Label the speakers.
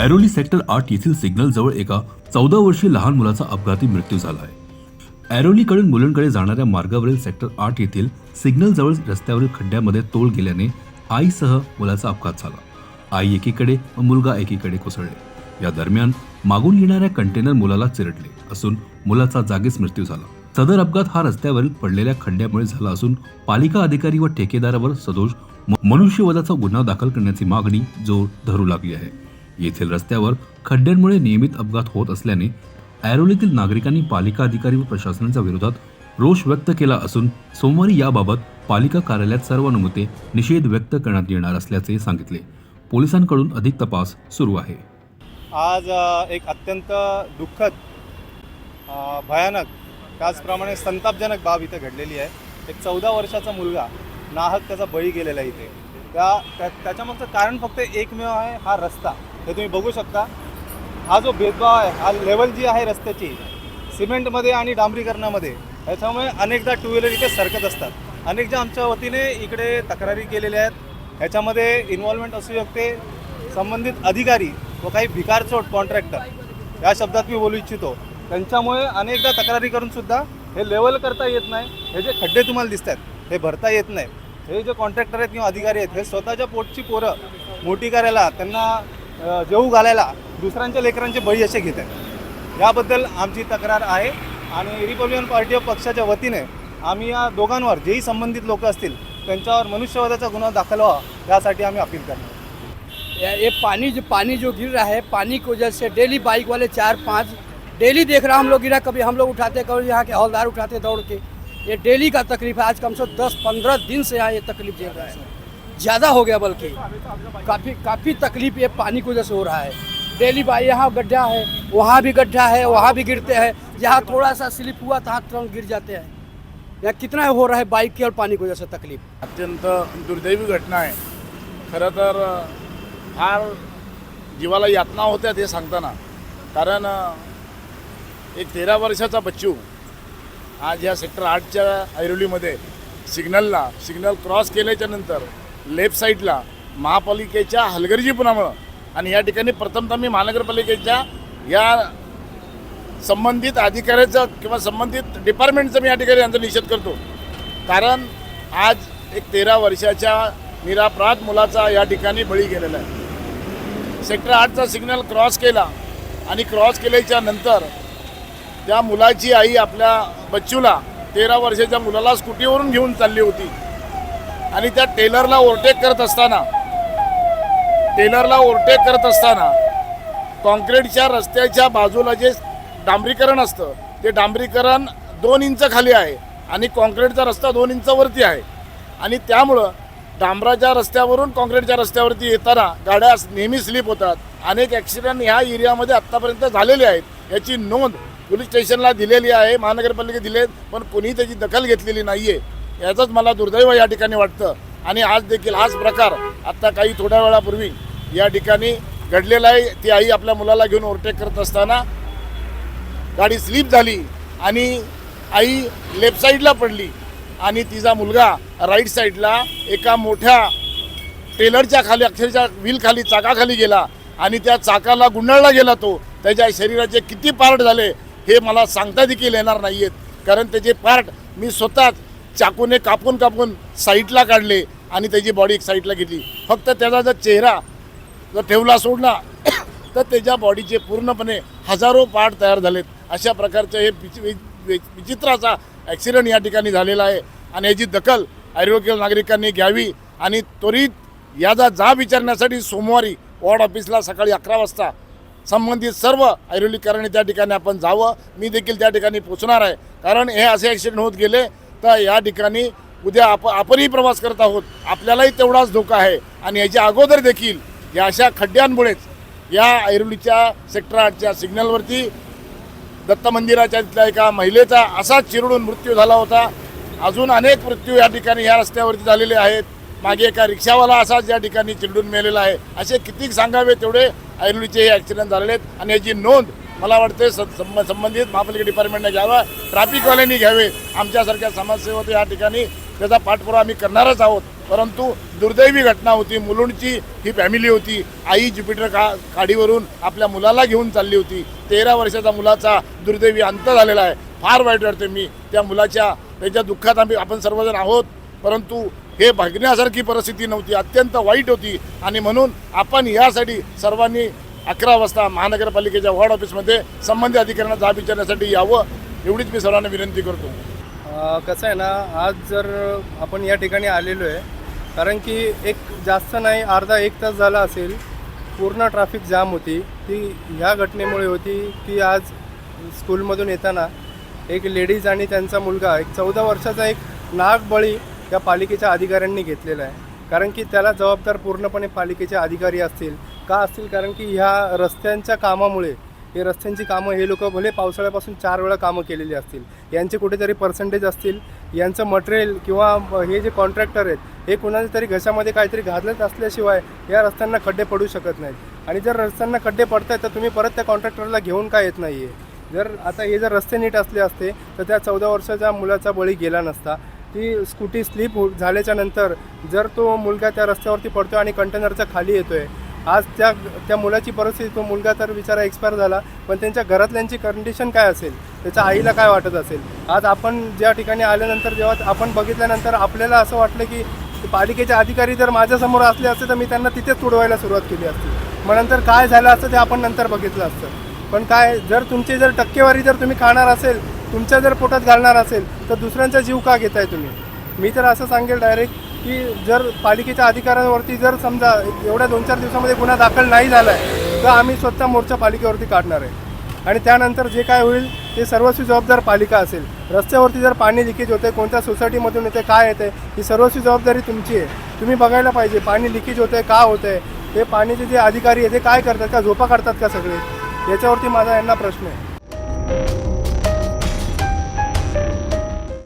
Speaker 1: Airoli sector आठ येथील signal जवळ एका चौदा वर्षीय लहान मुलाचा अपघाती मृत्यू झाला आहे. ऐरोलीकडून मुलांकडे जाणाऱ्या मार्गावरील सेक्टर आठ येथील सिग्नल जवळ रस्त्यावरील खड्ड्यामध्ये तोल गेल्याने आईसह मुलाचा अपघात झाला. आई एकीकडे व मुलगा एकीकडे कोसळले. या दरम्यान मागून येणाऱ्या कंटेनर मुलाला चिरडले असून मुलाचा जागीच मृत्यू झाला. सदर अपघात हा रस्त्यावरील पडलेल्या खड्ड्यामुळे झाला असून पालिका अधिकारी व ठेकेदारावर सदोष मनुष्यवधाचा गुन्हा दाखल करण्याची मागणी जोर धरू लागली आहे. येथील रस्त्यावर खड्ड्यांमुळे नियमित अपघात होत असल्याने ऐरोलीतील नागरिकांनी पालिका अधिकारी व प्रशासनाच्या विरोधात रोष व्यक्त केला असून सोमवारी याबाबत पालिका कार्यालयात सर्वानुमते निषेध व्यक्त करण्यात येणार असल्याचे सांगितले. पोलिसांकडून अधिक तपास सुरू आहे.
Speaker 2: आज एक अत्यंत दुःखद भयानक त्याचप्रमाणे संतापजनक बाब इथे घडलेली आहे. एक चौदा वर्षाचा मुलगा नाहक त्याचा बळी गेलेला इथे. त्या त्या त्याच्यामागचं कारण फक्त एकमेव आहे हा रस्ता. हे तुम्ही बघू शकता. हा जो भेदभाव आहे हा लेवल जी आहे रस्त्याची सिमेंटमध्ये आणि डांबरीकरणामध्ये ह्याच्यामुळे अनेकदा टू व्हीलर इथे सरकत असतात. अनेकदा आमच्या वतीने इकडे तक्रारी केलेल्या आहेत. ह्याच्यामध्ये इन्व्हॉल्वमेंट असू शकते. संबंधित अधिकारी व काही भिकारचोट कॉन्ट्रॅक्टर या शब्दात मी बोलू इच्छितो. त्यांच्यामुळे अनेकदा तक्रारी करूनसुद्धा हे लेवल करता येत नाही. हे जे खड्डे तुम्हाला दिसत आहेत हे भरता येत नाही. हे जे कॉन्ट्रॅक्टर आहेत किंवा अधिकारी आहेत हे स्वतःच्या पोटची पोरं मोठी करायला त्यांना जेऊ घालायला दुसऱ्यांच्या लेकरांचे बळी असे घेत आहेत. याबद्दल आमची तक्रार आहे आणि रिपब्लिकन पार्टी ऑफ पक्षाच्या वतीने आम्ही या दोघांवर जेही संबंधित लोक असतील त्यांच्यावर मनुष्यवधाचा गुन्हा दाखल व्हावा यासाठी आम्ही अपील करणार
Speaker 3: ये ये पानी जो पानी जो गिर रहा है पानी की वजह से डेली बाइक वाले चार पांच डेली देख रहा हम लोग गिरा कभी हम लोग उठाते कभी यहाँ के हौलदार उठाते दौड़ के। ये डेली का तकलीफ है आज कम से कम दस पंद्रह दिन से यहाँ ये तकलीफ झेल रहा है। ज़्यादा हो गया बल्कि काफ़ी काफ़ी तकलीफ ये पानी की वजह से हो रहा है। डेली बाई यहाँ गड्ढा है वहाँ भी गड्ढा है वहाँ भी गिरते हैं। जहाँ थोड़ा सा स्लिप हुआ तहाँ तुरंत गिर जाते हैं। यहाँ कितना हो रहा है बाइक की और पानी की वजह से तकलीफ?
Speaker 4: अत्यंत दुर्दैवी घटना आहे खरं तर फार जीवाला यातना होत्या ते सांगताना. कारण एक तेरा वर्षाचा बच्चू आज ह्या सेक्टर आठच्या ऐरोलीमध्ये सिग्नलला सिग्नल क्रॉस केल्याच्यानंतर लेफ्ट साईडला महापालिकेच्या हलगर्जीपणामुळं आणि या ठिकाणी प्रथमतः मी महानगरपालिकेच्या या संबंधित अधिकाऱ्याचं किंवा संबंधित डिपार्टमेंटचा मी या ठिकाणी यांचा निषेध करतो. कारण आज एक तेरा वर्षाच्या निरापराध मुलाचा या ठिकाणी बळी गेलेला आहे. सेक्टर आठचा सिग्नल क्रॉस केला आणि क्रॉस केल्याच्यानंतर त्या मुलाची आई आपल्या बच्चूला तेरा वर्षाच्या मुलाला स्कूटीवरून घेऊन चालली होती. आणि त्या टेलरला ओव्हरटेक करत असताना टेलरला ओव्हरटेक करत असताना कॉन्क्रीटच्या रस्त्याच्या बाजूला जे डांबरीकरण असतं ते डांबरीकरण दोन इंच खाली आहे आणि कॉन्क्रीटचा रस्ता दोन इंच वरती आहे. आणि त्यामुळं डांबराच्या रस्त्यावरून कॉन्क्रीटच्या रस्त्यावरती येताना गाड्या नेहमी स्लिप होतात. अनेक ॲक्सिडेंट ह्या एरियामध्ये आत्तापर्यंत झालेले आहेत. याची नोंद पोलीस स्टेशनला दिलेली आहे महानगरपालिकेत दिले पण कोणीही त्याची दखल घेतलेली नाही आहे याचंच मला दुर्दैव या ठिकाणी वाटतं. आणि आज देखील हाच प्रकार आत्ता काही थोड्या वेळापूर्वी या ठिकाणी घडलेला आहे. ती आई आपल्या मुलाला घेऊन ओव्हरटेक करत असताना गाडी स्लिप झाली आणि आई लेफ्ट साईडला पडली आणि तिचा मुलगा राईट साईडला एका मोठ्या टेलरच्या खाली अक्षरच्या व्हीलखाली चाकाखाली गेला आणि त्या चाकाला गुंडाळला गेला तो. त्याच्या शरीराचे किती पार्ट झाले हे मला सांगता देखील येणार नाही आहेत कारण त्याचे पार्ट मी स्वतःच चाकूने कापून कापून साईडला काढले आणि त्याची बॉडी एक साईडला घेतली. फक्त त्याचा जर चेहरा जर ठेवला सोडला तर त्याच्या बॉडीचे पूर्णपणे हजारो पार्ट तयार झालेत. अशा प्रकारचं हे विचि- विचित्राचा ॲक्सिडेंट या ठिकाणी झालेला आहे. आणि याची दखल आरोग्य नागरिकांनी घ्यावी आणि त्वरित याचा जाब विचारण्यासाठी सोमवारी वॉर्ड ऑफिसला सकाळी अकरा वाजता संबंधित सर्व ऐरोलीकरांनी त्या ठिकाणी आपण जावं. मी देखील त्या ठिकाणी पोचणार आहे. कारण हे असे ॲक्सिडेंट होत गेले तर या ठिकाणी उद्या आप आपणही प्रवास करत आहोत. आपल्यालाही तेवढाच धोका आहे. आणि याच्या अगोदर देखील या अशा खड्ड्यांमुळेच या ऐरोलीच्या सेक्टर आठच्या सिग्नलवरती दत्त मंदिराच्या तिथल्या एका महिलेचा असाच चिरडून मृत्यू झाला होता. अजून अनेक मृत्यू या ठिकाणी या रस्त्यावरती झालेले आहेत. मागे एका रिक्षावाला असाच या ठिकाणी चिरडून मेलेला आहे. असे किती सांगावे तेवढे ऐरोलीचे हे ॲक्सिडेंट झालेले आहेत. आणि याची नोंद मला वाटते स- संबंधित महापालिका डिपार्टमेंटने घ्यावा ट्रॅफिकवाल्यांनी घ्यावे. आमच्यासारख्या समाजसेवक या ठिकाणी त्याचा पाठपुरावा आम्ही करणारच आहोत. परंतु दुर्दैवी घटना होती मुलुंडची ही फॅमिली होती. आई ज्युपिटर का खाडीवरून आपल्या मुलाला घेऊन चालली होती. तेरा वर्षाचा मुलाचा दुर्दैवी अंत झालेला आहे. फार वाईट वाटते मी त्या मुलाच्या त्याच्या दुःखात आम्ही आपण सर्वजण आहोत. परंतु हे बघण्यासारखी परिस्थिती नव्हती. अत्यंत वाईट होती. आणि म्हणून आपण यासाठी सर्वांनी अकरा वाजता महानगरपालिकेच्या वॉर्ड ऑफिसमध्ये संबंधित अधिकाऱ्यांना जाब विचारण्यासाठी यावं एवढीच मी सर्वांना विनंती करतो.
Speaker 5: कसं आहे ना आज जर आपण या ठिकाणी आलेलो आहे कारण की एक जास्त नाही अर्धा एक तास झाला असेल पूर्ण ट्रॅफिक जाम होती. ती ह्या घटनेमुळे होती की आज स्कूलमधून येताना एक लेडीज आणि त्यांचा मुलगा एक चौदा वर्षाचा एक नाग बळी या पालिकेच्या अधिकाऱ्यांनी घेतलेला आहे. कारण की त्याला जबाबदार पूर्णपणे पालिकेचे अधिकारी असतील. का असतील? कारण की ह्या रस्त्यांच्या कामामुळे हे रस्त्यांची कामं हे लोक भले पावसाळ्यापासून चार वेळा कामं केलेली असतील यांचे कुठेतरी पर्सेंटेज असतील यांचं मटेरियल किंवा हे जे कॉन्ट्रॅक्टर आहेत हे कुणाच्या तरी घशामध्ये काहीतरी घालत असल्याशिवाय या रस्त्यांना खड्डे पडू शकत नाहीत. आणि जर रस्त्यांना खड्डे पडत आहेत तर तुम्ही परत त्या कॉन्ट्रॅक्टरला घेऊन काय येत नाही आहे जर आता हे जर रस्ते नीट असले असते तर त्या चौदा वर्षाच्या मुलाचा बळी गेला नसता. ती स्कूटी स्लिप झाल्याच्यानंतर जर तो मुलगा त्या रस्त्यावरती पडतो आणि कंटेनरच्या खाली येतोय आज त्या त्या मुलाची परिस्थिती तो मुलगा तर बिचारा एक्सपायर झाला पण त्यांच्या घरातल्यांची कंडिशन काय असेल? त्याच्या आईला काय वाटत असेल? आज आपण ज्या ठिकाणी आल्यानंतर जेव्हा आपण बघितल्यानंतर आपल्याला असं वाटलं की पालिकेचे अधिकारी जर माझ्यासमोर असले असते तर मी त्यांना तिथेच तुडवायला सुरुवात केली असती. मग नंतर काय झालं असतं ते आपण नंतर बघितलं असतं. पण काय जर तुमची जर टक्केवारी जर तुम्ही खाणार असेल तुमच्या जर पोटात घालणार असेल तर दुसऱ्यांचा जीव का घेताय तुम्ही? मी तर असं सांगेल डायरेक्ट की जर पालिकेच्या अधिकाऱ्यांवरती जर समजा एवढ्या दोन चार दिवसामध्ये गुन्हा दाखल नाही झाला आहे तर आम्ही स्वतः मोर्चा पालिकेवरती काढणार आहे. आणि त्यानंतर जे काय होईल ते सर्वस्वी जबाबदार पालिका असेल. रस्त्यावरती जर पाणी लिकेज होते कोणत्या सोसायटीमधून येते काय येते ही सर्वस्वी जबाबदारी तुमची आहे. तुम्ही बघायला पाहिजे पाणी लिकेज होतं आहे का होतं आहे हे पाणीचे जे अधिकारी आहे ते काय करतात का झोपा काढतात का सगळे? याच्यावरती माझा यांना प्रश्न आहे.